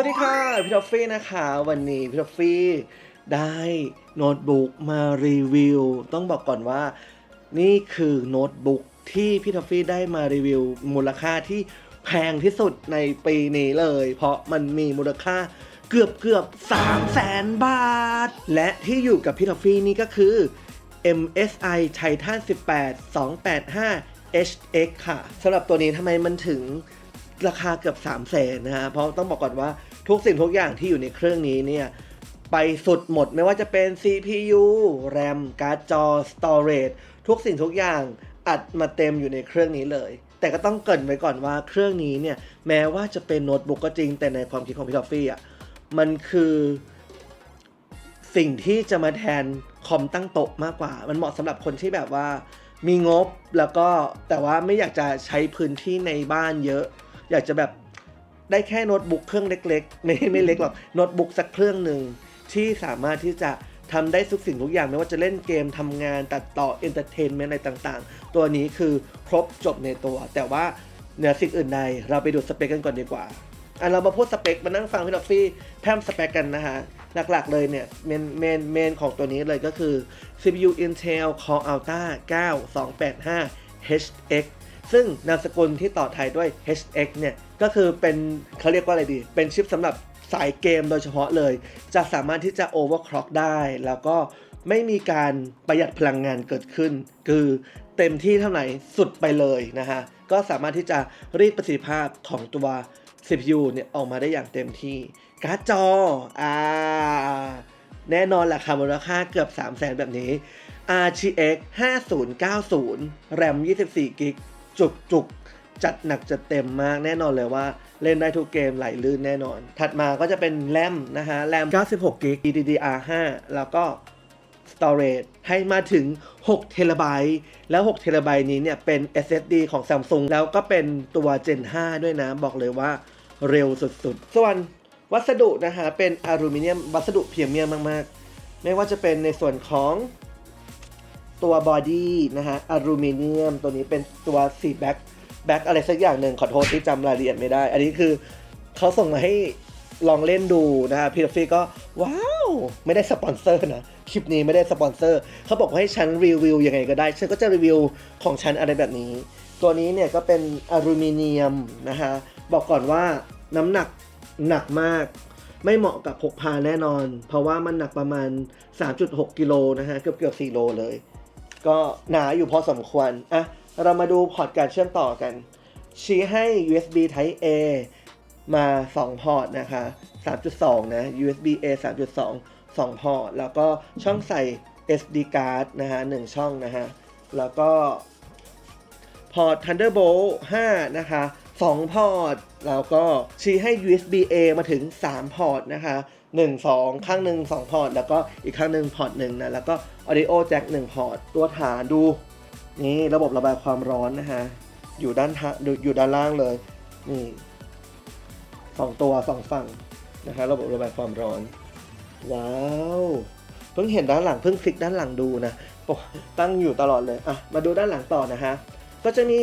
วัสดีค่ะ พี่ท็อฟฟี่นะคะ วันนี้พี่ท็อฟฟี่ได้โน้ตบุ๊กมารีวิว ต้องบอกก่อนว่า นี่คือโน้ตบุ๊กที่พี่ท็อฟฟี่ได้มารีวิว มูลค่าที่แพงที่สุดในปีนี้เลย เพราะมันมีมูลค่าเกือบเกือบ3แสนบาท และที่อยู่กับพี่ท็อฟฟี่นี่ก็คือ MSI Titan 18 285 HX ค่ะสำหรับตัวนี้ทำไมมันถึงราคาเกือบ3 0 0แสนนะฮะ เพราะต้องบอกก่อนว่า ทุกสิ่งทุกอย่างที่อยู่ในเครื่องนี้เนี่ยไปสุดหมดไม่ว่าจะเป็น CPU RAM การ์ดจอ Storage ทุกสิ่งทุกอย่างอัดมาเต็มอยู่ในเครื่องนี้เลย แต่ก็ต้องเกรินไว้ก่อนว่าเครื่องนี้เนี่ยแม้ว่าจะเป็นโน้ตบุ๊กก็จริง แต่ในความคิดของพี่ทอฟฟี่อะมันคือสิ่งที่จะมาแทนคอมตั้งโต๊ะมากกว่า มันเหมาะสำหรับคนที่แบบว่ามีงบแล้วก็แต่ว่าไม่อยากจะใช้พื้นที่ในบ้านเยอะ อยากจะแบบ ได้แค่โน้ตบุ๊กเครื่องเล็กๆ ไม่ไม่เล็กหรอกโน้ตบุ๊กสักเครื่องหนึ่งที่สามารถที่จะทำได้ทุกสิ่งทุกอย่างไม่ว่าจะเล่นเกมทำงานตัดต่อเอนเตอร์เทนเมนต์อะไรต่างๆ ตัวนี้คือครบจบในตัว แต่ว่าเหนือสิ่งอื่นใดเราไปดูสเปคกันก่อนดีกว่าอะเรามาพูดสเปคมานั่งฟังพี่ดอฟฟี่แพมสเปคกันนะฮะ หลักๆเลยเนี่ยเมนเมนเมนของตัวนี้เลยก็คือ CPU Intel Core Ultra 9285 HX ซึ่งนามสกุลที่ต่อท้ายด้วย HX เนี่ย ก็คือเป็นเขาเรียกว่าอะไรดี เป็นชิปสำหรับสายเกมโดยเฉพาะเลย จะสามารถที่จะ overclock ได้ แล้วก็ไม่มีการประหยัดพลังงานเกิดขึ้น คือเต็มที่เท่าไหร่สุดไปเลยนะฮะ ก็สามารถที่จะรีดประสิทธิภาพของตัว CPU เนี่ยออกมาได้อย่างเต็มที่ การ์ดจอ อ่า แน่นอนแหละค่ะมูลค่าเกือบ 3 0 0แสนแบบนี้ RTX 5090 RAM 24กิกจุกจุก จัดหนักจัดเต็มมากแน่นอนเลยว่าเล่นได้ทุกเกมไหลลื่นแน่นอน ถัดมาก็จะเป็นแรมนะฮะแรม 96กิก DDR5 แล้วก็ storage ให้มาถึง6เทราไบต์แล้ว6เทราไบต์นี้เนี่ยเป็น SSD ของ Samsung แล้วก็เป็นตัว Gen 5 ด้วยนะ บอกเลยว่าเร็วสุดๆ ส่วนวัสดุนะฮะเป็นอลูมิเนียมวัสดุพรีเมียมมากๆ ไม่ว่าจะเป็นในส่วนของตัวบอดี้นะฮะอลูมิเนียมตัวนี้เป็นตัวสี แบ็คอะไรสักอย่างหนึ่งขอโทษที่จำรายละเอียดไม่ได้ อันนี้คือเขาส่งมาให้ลองเล่นดูนะฮะพี่ลฟี่ก็ว้าว ไม่ได้สปอนเซอร์นะคลิปนี้ไม่ได้สปอนเซอร์เขาบอกว่าให้ฉันรีวิวยังไงก็ได้ ฉันก็จะรีวิวของฉันอะไรแบบนี้ ตัวนี้เนี่ยก็เป็นอลูมิเนียมนะฮะบอกก่อนว่าน้ำหนักหนักมาก ไม่เหมาะกับพกพาแน่นอน เพราะว่ามันหนักประมาณ 3.6 กิโลนะฮะเกือบเกือบ4โลเลย ก็หนาอยู่พอสมควรอะ เรามาดูพอร์ตการเชื่อมต่อกัน ชี้ให้ USB Type A มา 2 พอร์ตนะคะ 3.2 นะ USB A 3.2 2 พอร์ต แล้วก็ช่องใส่ SD card นะฮะ 1 ช่องนะฮะ แล้วก็พอร์ต Thunderbolt 5 นะคะ 2 พอร์ต แล้วก็ชี้ให้ USB A มาถึง 3 พอร์ตนะคะ 1 2 ข้างหนึ่ง2 พอร์ต แล้วก็อีกข้างหนึ่งพอร์ตหนึ่งนะ แล้วก็ Audio Jack 1 พอร์ต ตัวฐานดู นี่ระบบระบายความร้อนนะฮะ อยู่ด้านทาอยู่ด้านล่างเลย นี่สองตัวสองฝั่งนะคะระบบระบายความร้อน ว้าว เพิ่งเห็นด้านหลังเพิ่งคลิกด้านหลังดูนะตั้งอยู่ตลอดเลย อะ มาดูด้านหลังต่อนะฮะ ก็จะมี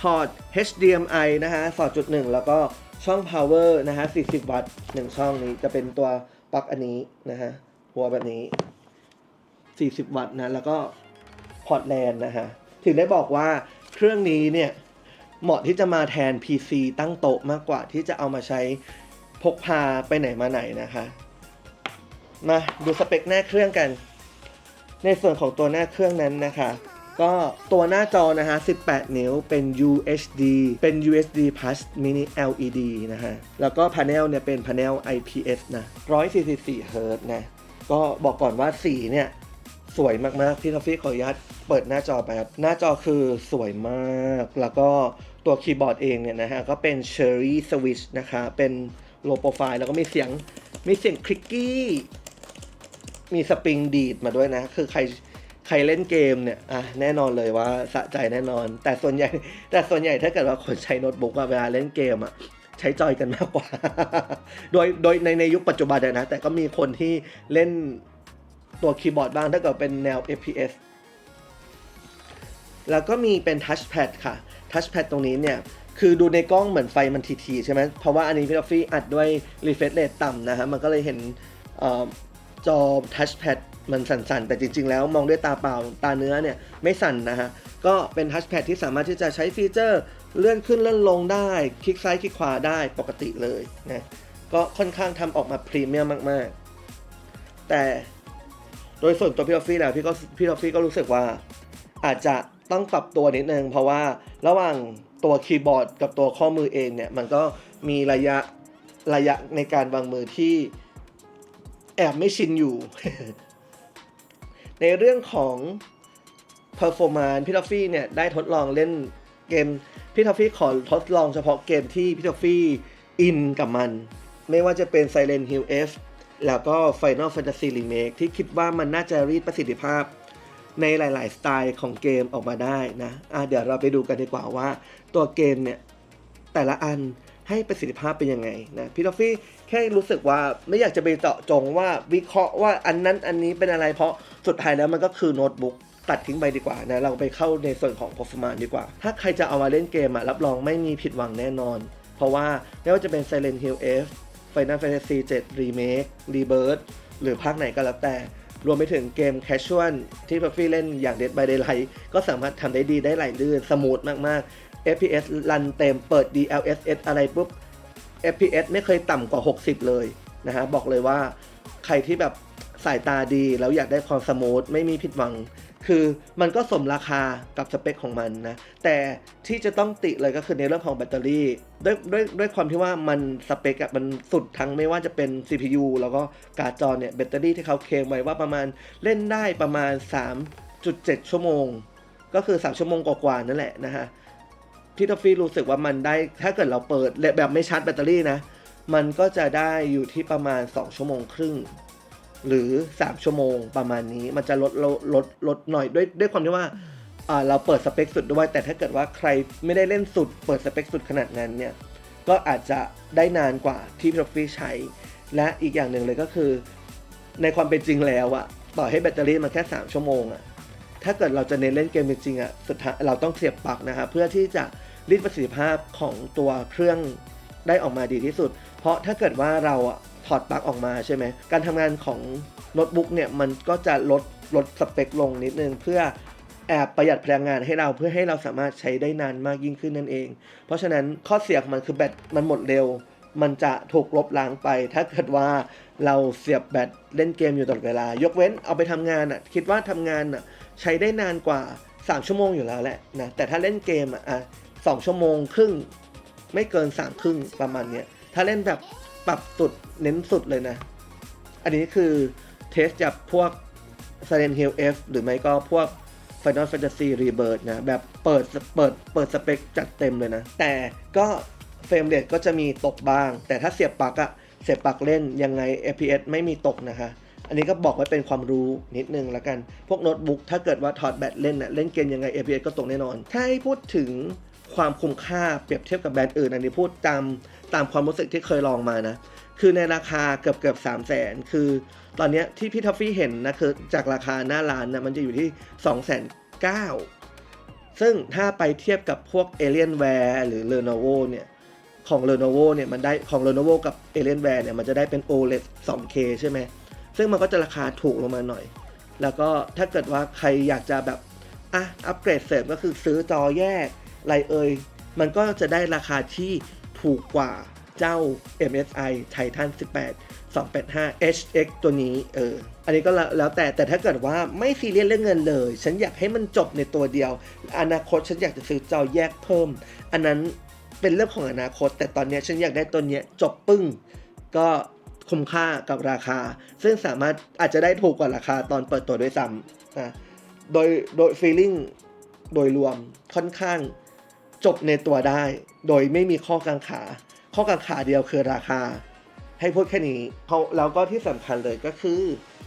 พอร์ต HDMI นะฮะ2.1 แล้วก็ช่อง power นะฮะ 40 วัตต์1ช่องนี้จะเป็นตัวปลั๊กอันนี้นะฮะ หัวแบบนี้ 40 วัตต์นะ แล้วก็ พอร์ตแลนด์นะฮะ ถึงได้บอกว่าเครื่องนี้เนี่ย เหมาะที่จะมาแทน PC ตั้งโต๊ะมากกว่าที่จะเอามาใช้พกพาไปไหนมาไหนนะคะ มาดูสเปคหน้าเครื่องกัน ในส่วนของตัวหน้าเครื่องนั้นนะคะ ก็ตัวหน้าจอนะฮะ 18 นิ้วเป็น UHD เป็น UHD Plus Mini LED นะฮะ แล้วก็พา n e l เนี่ยเป็นพา n e l IPS นะ 144 Hz นะ ก็บอกก่อนว่าสีเนี่ย สวยมากๆพี่ทอฟฟี่ขออนุญาตเปิดหน้าจอไปครับหน้าจอคือสวยมาก แล้วก็ตัวคีย์บอร์ดเองเนี่ยนะฮะ ก็เป็น Cherry Switch นะคะ เป็น low profile แล้วก็มีเสียงมีเสียงคลิกกี้มีสปริงดีดมาด้วยนะ คือใครใครเล่นเกมเนี่ยอะแน่นอนเลยว่าสะใจแน่นอน แต่ส่วนใหญ่ แต่ส่วนใหญ่ถ้าเกิดว่าคนใช้โน้ตบุ๊กเวลาเล่นเกมอะใช้จอยกันมากกว่า โดยโดยในในยุคปัจจุบันนะ แต่ก็มีคนที่เล่น ตัวคีย์บอร์ดบ้างถ้าเกิดเป็นแนว FPS แล้วก็มีเป็นทัชแพดค่ะทัชแพดตรงนี้เนี่ย คือดูในกล้องเหมือนไฟมันทีๆใช่ไหมเพราะว่าอันนี้พี่ทอฟฟี่อัดด้วย refresh rate ต่ำนะฮะ มันก็เลยเห็นออจอทัชแพดมันสั่นๆ แต่จริงๆ แล้วมองด้วยตาเปล่าตาเนื้อเนี่ย ไม่สั่นนะฮะ ก็เป็นทัชแพดที่สามารถที่จะใช้ฟีเจอร์เลื่อนขึ้นเลื่อนลงได้ คลิกซ้ายคลิกขวาได้ปกติเลยนะ ก็ค่อนข้างทำออกมาพรีเมียมมากๆ แต่ ดยส่วนตัวพี่ทอฟฟี่แล้วพี่ก็พี่ทอฟฟี่ก็รู้สึกว่า อาจจะต้องปรับตัวนิดนึงเพราะว่าระหว่างตัวคีย์บอร์ดกับตัวข้อมือเองเนี่ย มันก็มีระยะระยะในการวางมือที่แอบไม่ชินอยู่ ในเรื่องของ performance พี่ทอฟฟี่เนี่ยได้ทดลองเล่นเกมพี่ทอฟฟี่ขอทดลองเฉพาะเกมที่พี่ทอฟฟี่อินกับมัน ไม่ว่าจะเป็น Silent Hill F แล้วก็ Final Fantasy Remake ที่คิดว่ามันน่าจะรีดประสิทธิภาพในหลาย ๆ สไตล์ของเกมออกมาได้นะะเดี๋ยวเราไปดูกันดีกว่าว่า ตัวเกมเนี่ย แต่ละอันให้ประสิทธิภาพเป็นยังไงนะพี่ทอฟฟี่แค่รู้สึกว่าไม่อยากจะไปเจาะจงว่าวิเคราะห์ว่าอันนั้นอันนี้เป็นอะไรเพราะสุดท้ายแล้วมันก็คือโน้ตบุ๊กตัดทิ้งไปดีกว่านะ เราไปเข้าในส่วนของ performance ดีกว่า ถ้าใครจะเอามาเล่นเกมอะรับรองไม่มีผิดหวังแน่นอน เพราะว่าไม่ว่าจะเป็น Silent Hill F Final Fantasy 7 Remake Rebirth หรือภาคไหนก็แล้วแต่ รวมไปถึงเกม Casual ที่พัฟฟี่เล่นอย่าง Dead by Daylight ก็สามารถทำได้ดีได้ไหลลื่นสมูทมากๆ FPS รันเต็มเปิด DLSS อะไรปุ๊บ FPS ไม่เคยต่ำกว่า 60 เลยนะฮะบอกเลยว่าใครที่แบบสายตาดีแล้วอยากได้ความสมูทไม่มีผิดหวัง คือมันก็สมราคากับสเปคของมันนะ แต่ที่จะต้องติเลยก็คือในเรื่องของแบตเตอรี่ด้วยด้วยด้วยความที่ว่ามันสเปคอะมันสุดทั้งไม่ว่าจะเป็น CPU แล้วก็การ์ดจอเนี่ยแบตเตอรี่ที่เขาเคลมไว้ว่าประมาณเล่นได้ประมาณ 3.7 ชั่วโมง ก็คือ 3 ชั่วโมงกว่าๆนั่นแหละนะฮะพี่ทอฟฟี่รู้สึกว่ามันได้ถ้าเกิดเราเปิดแบบไม่ชาร์จแบตเตอรี่นะ มันก็จะได้อยู่ที่ประมาณ 2 ชั่วโมงครึ่ง หรือ 3 ชั่วโมงประมาณนี้ มันจะลดลดลดลดหน่อยด้วยด้วยความที่ว่าเราเปิดสเปคสุดด้วย แต่ถ้าเกิดว่าใครไม่ได้เล่นสุด เปิดสเปคสุดขนาดนั้นเนี่ยก็อาจจะได้นานกว่าที่พี่ทอฟฟี่ใช้ และอีกอย่างหนึ่งเลยก็คือ ในความเป็นจริงแล้วอะต่อให้แบตเตอรี่มันแค่ 3 ชั่วโมงอะถ้าเกิดเราจะเน้นเล่นเกมจริงๆอะสุดท้ายเราต้องเสียบปลั๊กนะครับเพื่อที่จะรีดประสิทธิภาพของตัวเครื่องได้ออกมาดีที่สุด เพราะถ้าเกิดว่าเราอะ ถอดปลั๊กออกมาใช่ไหม การทำงานของโน้ตบุ๊กเนี่ยมันก็จะลดลดสเปคลงนิดนึงเพื่อแอบประหยัดพลังงานให้เราเพื่อให้เราสามารถใช้ได้นานมากยิ่งขึ้นนั่นเอง เพราะฉะนั้นข้อเสียของมันคือแบตมันหมดเร็ว มันจะถูกลบล้างไป ถ้าเกิดว่าเราเสียบแบตเล่นเกมอยู่ตลอดเวลา ยกเว้นเอาไปทำงานอะคิดว่าทำงานอะใช้ได้นานกว่า 3 ชั่วโมงอยู่แล้วแหละนะแต่ถ้าเล่นเกมอะสองชั่วโมงครึ่งไม่เกิน3ามครึ่งประมาณเนี้ยถ้าเล่นแบบ ปรับสุดเน้นสุดเลยนะ อันนี้คือเทสจากพวก Silent Hill F หรือไม่ก็พวก Final Fantasy Rebirth นะ แบบเปิดเปิดเปิดสเปคจัดเต็มเลยนะ แต่ก็เฟรมเรทก็จะมีตกบ้าง แต่ถ้าเสียบปลั๊กอะเสียบปลั๊กเล่นยังไง FPS ไม่มีตกนะคะ อันนี้ก็บอกไว้เป็นความรู้นิดนึงละกัน พวกโน้ตบุ๊กถ้าเกิดว่าถอดแบตเล่นน่ะเล่นเกมยังไง FPS ก็ตกแน่นอน ถ้าให้พูดถึงความคุ้มค่าเปรียบเทียบกับแบรนด์อื่น อันนี้พูดตาม ตามความรู้สึกที่เคยลองมานะ คือในราคาเกือบเกือบสามแสนคือตอนนี้ที่พี่ทัฟฟี่เห็นนะคือจากราคาหน้าร้านนะมันจะอยู่ที่2องแสนเก้าซึ่งถ้าไปเทียบกับพวก Alienware หรือ Lenovo เนี่ยของ Lenovo เนี่ยมันได้ของ Lenovo กับ Alienware เนี่ยมันจะได้เป็น OLED 2K ใช่ไหมซึ่งมันก็จะราคาถูกลงมาหน่อย แล้วก็ถ้าเกิดว่าใครอยากจะแบบอะอัปเกรดเสริมก็คือซื้อจอแยกไรเอ่ยมันก็จะได้ราคาที่ ถูกกว่าเจ้า MSI Titan 18 285 HX ตัวนี้เออ อันนี้ก็แล้วแต่แต่ถ้าเกิดว่าไม่ซีเรียสเรื่องเงินเลย ฉันอยากให้มันจบในตัวเดียว อนาคตฉันอยากจะซื้อจอแยกเพิ่ม อันนั้นเป็นเรื่องของอนาคต แต่ตอนนี้ฉันอยากได้ตัวเนี้ยจบปึ้ง ก็คุ้มค่ากับราคา ซึ่งสามารถอาจจะได้ถูกกว่าราคาตอนเปิดตัวด้วยซ้ำนะโดยโดย feeling โดยรวมค่อนข้าง จบในตัวได้ โดยไม่มีข้อกังขา ข้อกังขาเดียวคือราคา ให้พูดแค่นี้เขาแล้วก็ที่สำคัญเลยก็คือ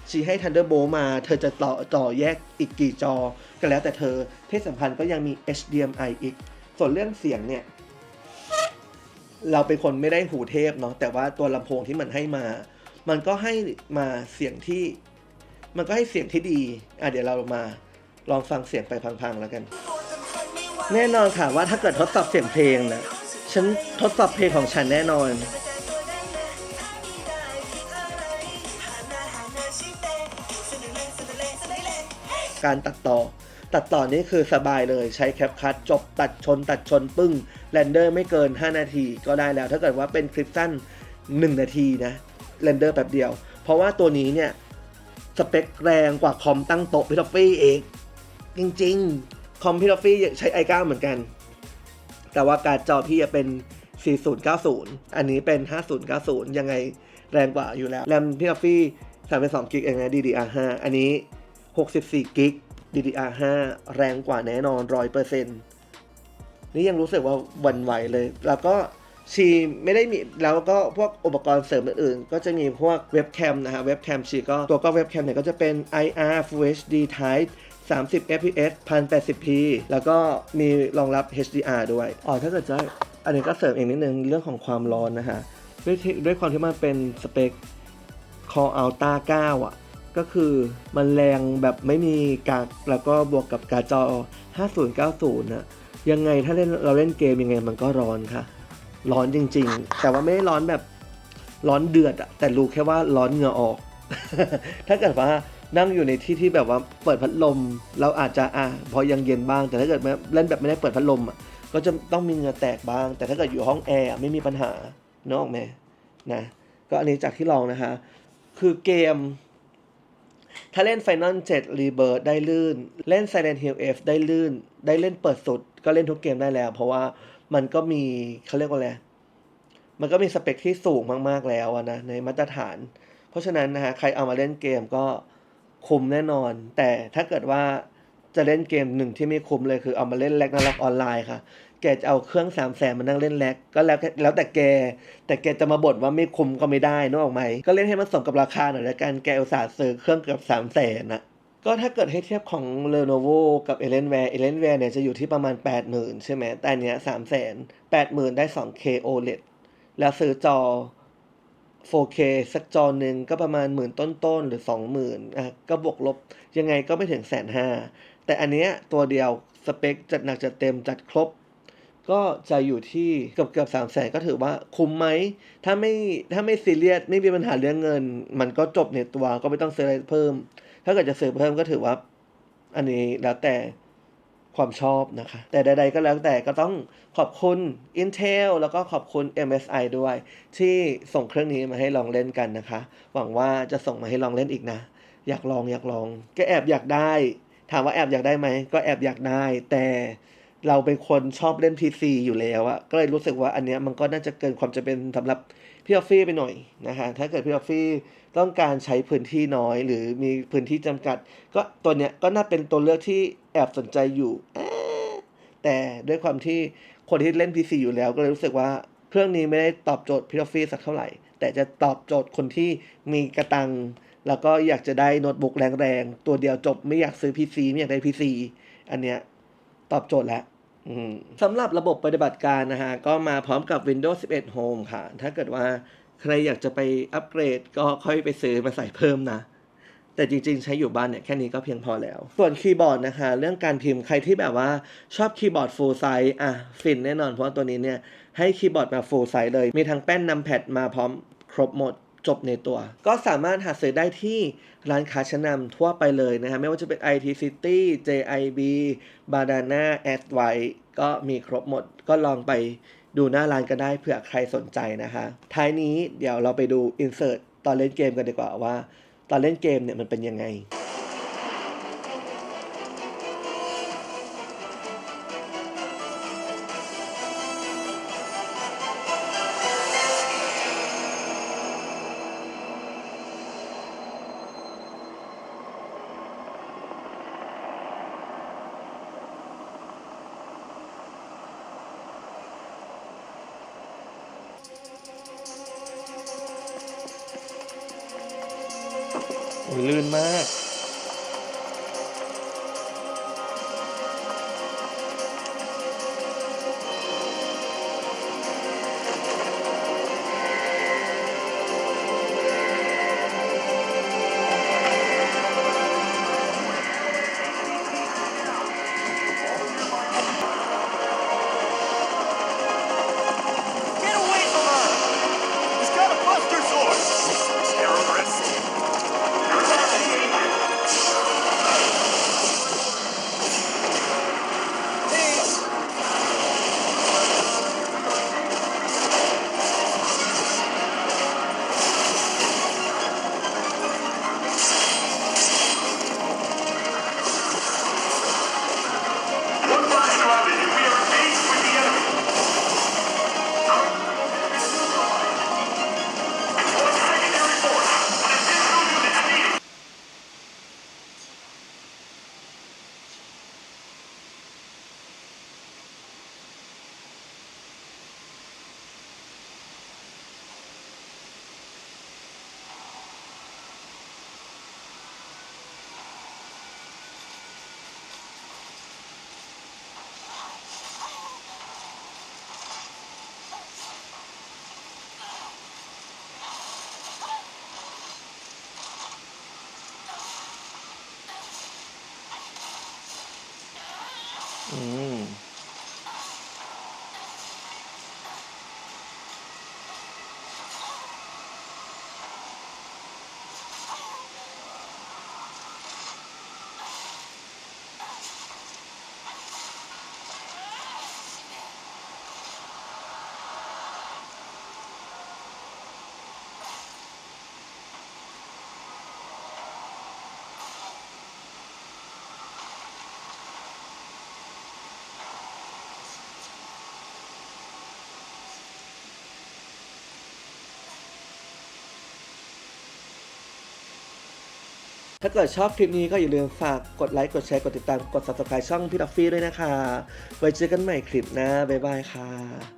ชี้ให้ Thunderbolt มา เธอจะต่อต่อแยกอีกกี่จอ ก็แล้วแต่เธอที่สำคัญก็ยังมี HDMI อีก ส่วนเรื่องเสียงเนี่ย เราเป็นคนไม่ได้หูเทพเนาะ แต่ว่าตัวลำโพงที่มันให้มา มันก็ให้มาเสียงที่ มันก็ให้เสียงที่ดี อะเดี๋ยวเรามาลองฟังเสียงไปพังๆแล้วกัน แน่นอนค่ะว่าถ้าเกิดทดสอบเสียงเพลงนะฉันทดสอบเพลงของฉันแน่นอน การตัดต่อ ตัดต่อนี่คือสบายเลยใช้แคปคัตจบตัดชนตัดชนปึ้งเรนเดอร์ไม่เกิน 5 นาทีก็ได้แล้ว ถ้าเกิดว่าเป็นคลิปสั้น 1 นาทีนะเรนเดอร์แป๊บเดียว เพราะว่าตัวนี้เนี่ย สเปคแรงกว่าคอมตั้งโต๊ะพิทอฟฟี่เองจริง ๆ คอมพิทอฟฟี่ใช้ i9 เหมือนกัน แต่ว่าการจอพี่จะเป็น 4090 อันนี้เป็น 5090 ยังไงแรงกว่าอยู่แล้ว แรมพี่ทอฟฟี่32กิกเองนะ DDR5 อันนี้ 64กิก DDR5 แรงกว่าแน่นอน 100%นี่ยังรู้สึกว่าวันไหวเลย แล้วก็ชีไม่ได้มีแล้วก็พวกอุปกรณ์เสริมอื่นๆ ก็จะมีพวกเว็บแคมนะฮะเว็บแคมชีก็ตัวก็เว็บแคมเนี่ยก็จะเป็น IR Full HD Type 30 fps 1080p แล้วก็มีรองรับ HDR ด้วย อ๋อ ถ้าเกิดจะอันนี้ก็เสริมเองนิดนึงเรื่องของความร้อนนะฮะ ด้วยด้วยความที่มันเป็นสเปค Core Ultra 9 อะ ก็คือมันแรงแบบไม่มีกากแล้วก็บวกกับการ์ดจอ 5090 นะ ยังไงถ้าเล่นเราเล่นเกมยังไงมันก็ร้อนค่ะ ร้อนจริง ๆ แต่ว่าไม่ได้ร้อนแบบร้อนเดือดอะแต่รู้แค่ว่าร้อนเหงื่อออก ถ้าเกิดว่า นั่งอยู่ในที่ที่แบบว่าเปิดพัดลม เราอาจจะอะพอยังเย็นบ้าง แต่ถ้าเกิดเล่นแบบไม่ได้เปิดพัดลมอะก็จะต้องมีเหงื่อแตกบ้าง แต่ถ้าเกิดอยู่ห้องแอร์ไม่มีปัญหานออกไหมนะก็อันนี้จากที่ลองนะคะ คือเกม ถ้าเล่น Final 7 Rebirth ได้ลื่น เล่น Silent Hill F ได้ลื่น ได้เล่นเปิดสุด ก็เล่นทุกเกมได้แล้ว เพราะว่ามันก็มีเขาเรียกว่าอะไร มันก็มีสเปคที่สูงมาก ๆ แล้วนะในมาตรฐาน เพราะฉะนั้นนะฮะใครเอามาเล่นเกมก็ คุ้มแน่นอน แต่ถ้าเกิดว่าจะเล่นเกมหนึ่งที่ไม่คุ้มเลยคือเอามาเล่นแลกนาล็อกออนไลน์ค่ะ แกจะเอาเครื่องสามแสนมานั่งเล่นแลกก็แล้วแล้วแต่แก แต่แกจะมาบ่นว่าไม่คุ้มก็ไม่ได้นึกออกไหม ก็เล่นให้มันสมกับราคาหน่อยละกันแกอุตส่าห์ซื้อเครื่องเกือบสามแสนนะก็ถ้าเกิดให้เทียบของ Lenovo กับ Alienware Alienware เนี่ยจะอยู่ที่ประมาณ 80,000 ใช่ไหม แต่เนี้ย300,000 80,000 ได้ 2K OLED แล้วซื้อจอ 4K สักจอหนึ่งก็ประมาณหมื่นต้นๆ หรือ 20,000อะก็บวกลบยังไงก็ไม่ถึงแสนห้าแต่อันเนี้ยตัวเดียวสเปคจัดหนักจัดเต็มจัดครบ ก็จะอยู่ที่เกือบเกือบสามแสนก็ถือว่าคุ้มไหม ถ้าไม่ถ้าไม่ซีเรียสไม่มีปัญหาเรื่องเงิน มันก็จบในตัวก็ไม่ต้องซื้ออะไรเพิ่ม ถ้าเกิดจะซื้อเพิ่มก็ถือว่า อันนี้แล้วแต่ ความชอบนะคะ แต่ใด ๆ ก็แล้วแต่ก็ต้องขอบคุณ Intel แล้วก็ขอบคุณ MSI ด้วย ที่ส่งเครื่องนี้มาให้ลองเล่นกันนะคะ หวังว่าจะส่งมาให้ลองเล่นอีกนะ อยากลองอยากลอง ก็แอบอยากได้ ถามว่าแอบอยากได้ไหม ก็แอบอยากได้ แต่เราเป็นคนชอบเล่น PC อยู่แล้วอะก็เลยรู้สึกว่าอันเนี้ยมันก็น่าจะเกินความจะเป็นสำหรับ พี่ออฟฟี่ไปหน่อยนะคะถ้าเกิดพี่ออฟฟี่ต้องการใช้พื้นที่น้อย หรือมีพื้นที่จำกัด ก็ตัวเนี้ยก็น่าเป็นตัวเลือกที่แอบสนใจอยู่ แต่ด้วยความที่คนที่เล่น PC อยู่แล้วก็เลยรู้สึกว่าเครื่องนี้ไม่ได้ตอบโจทย์พี่ออฟฟี่สักเท่าไหร่ แต่จะตอบโจทย์คนที่มีกระตัง แล้วก็อยากจะได้โน้ตบุ๊กแรงๆ ตัวเดียวจบไม่อยากซื้อ PC ไม่อยากได้ PC อันเนี้ยตอบโจทย์แล้ว สำหรับระบบปฏิบัติการนะฮะ ก็มาพร้อมกับ Windows 11 Home ค่ะ ถ้าเกิดว่าใครอยากจะไปอัปเกรดก็ค่อยไปซื้อมาใส่เพิ่มนะ แต่จริงๆ ใช้อยู่บ้านเนี่ย แค่นี้ก็เพียงพอแล้ว ส่วนคีย์บอร์ดนะคะ เรื่องการพิมพ์ใครที่แบบว่าชอบคีย์บอร์ด full size อะ ฟินแน่นอนเพราะว่าตัวนี้เนี่ย ให้คีย์บอร์ดมา full size เลย มีทั้งแป้นนำแพดมาพร้อมครบหมด จบในตัว ก็สามารถหาซื้อได้ที่ร้านค้าชั้นนำทั่วไปเลยนะฮะ ไม่ว่าจะเป็น IT City JIB Banana a d w i ก็มีครบหมดก็ลองไปดูหน้าร้านก็ได้เผื่อใครสนใจนะคะ ท้ายนี้เดี๋ยวเราไปดู insert ตอนเล่นเกมกันดีกว่าว่า ตอนเล่นเกมเนี่ยมันเป็นยังไง โอ้ยลื่นมาก ถ้าเกิดชอบคลิปนี้ก็อย่าลืมฝากกดไลค์ กดแชร์ กดติดตาม กด subscribe ช่องพี่ดัฟฟี่ด้วยนะคะ ไว้เจอกันใหม่คลิปหน้า บ๊ายบายค่ะ